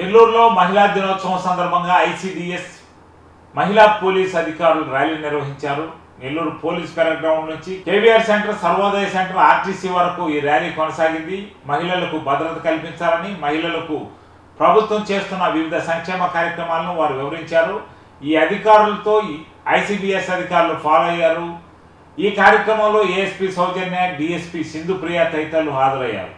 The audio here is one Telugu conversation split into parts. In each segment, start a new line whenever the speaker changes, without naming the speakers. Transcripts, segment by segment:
నెల్లూరులో మహిళా దినోత్సవం సందర్భంగా ఐసిడిఎస్ మహిళా పోలీస్ అధికారులు ర్యాలీ నిర్వహించారు. నెల్లూరు పోలీస్ పెరగ్ గ్రౌండ్ నుంచి KVR centre Sarvodaya centre RTC వరకు ఈ ర్యాలీ కొనసాగింది. మహిళలకు భద్రత కల్పించాలని మహిళలకు ప్రభుత్వం చేస్తున్న వివిధ సంక్షేమ కార్యక్రమాలను వారు వివరించారు. ఈ అధికారులతో ఐసిడిఎస్ అధికారులు ఫాలో అయ్యారు. ఈ కార్యక్రమంలో ఏఎస్పీ సౌజన్య డిఎస్పీ సింధుప్రియ తదితరులు హాజరయ్యారు.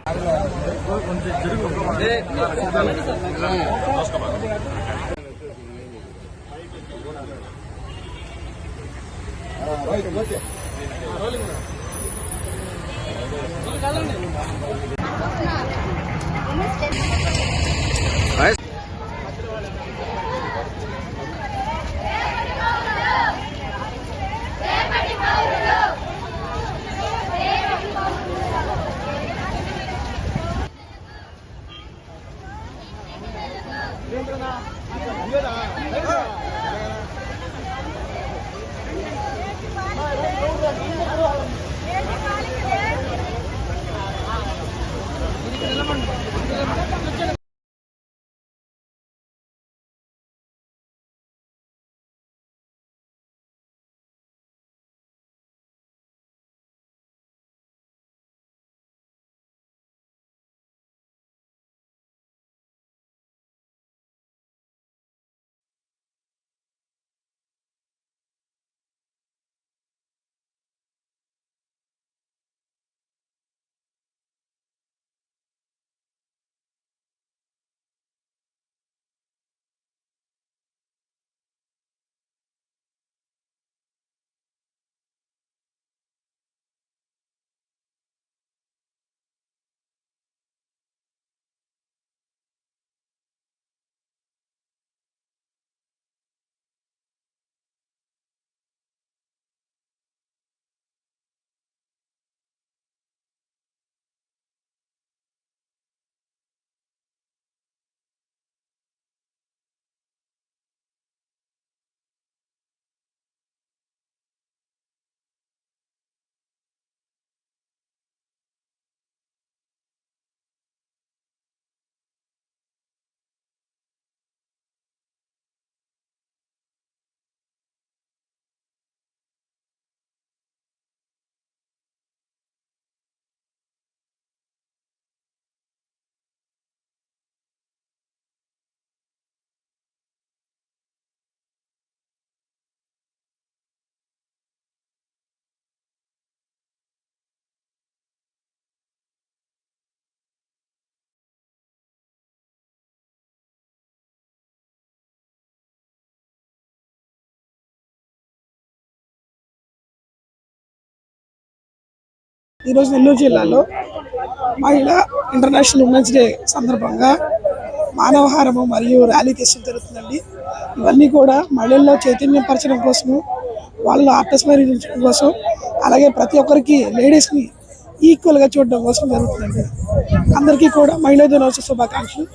ఈరోజు నెల్లూరు జిల్లాలో మహిళా ఇంటర్నేషనల్ ఉమెన్స్ డే సందర్భంగా మానవహారము మరియు ర్యాలీ తీసడం జరుగుతుందండి. ఇవన్నీ కూడా మహిళల్లో చైతన్యపరచడం కోసము వాళ్ళ ఆత్మస్మరించడం కోసం అలాగే ప్రతి ఒక్కరికి లేడీస్ని ఈక్వల్గా చూడడం కోసం జరుగుతుందండి. అందరికీ కూడా మహిళా దినోత్సవ శుభాకాంక్షలు.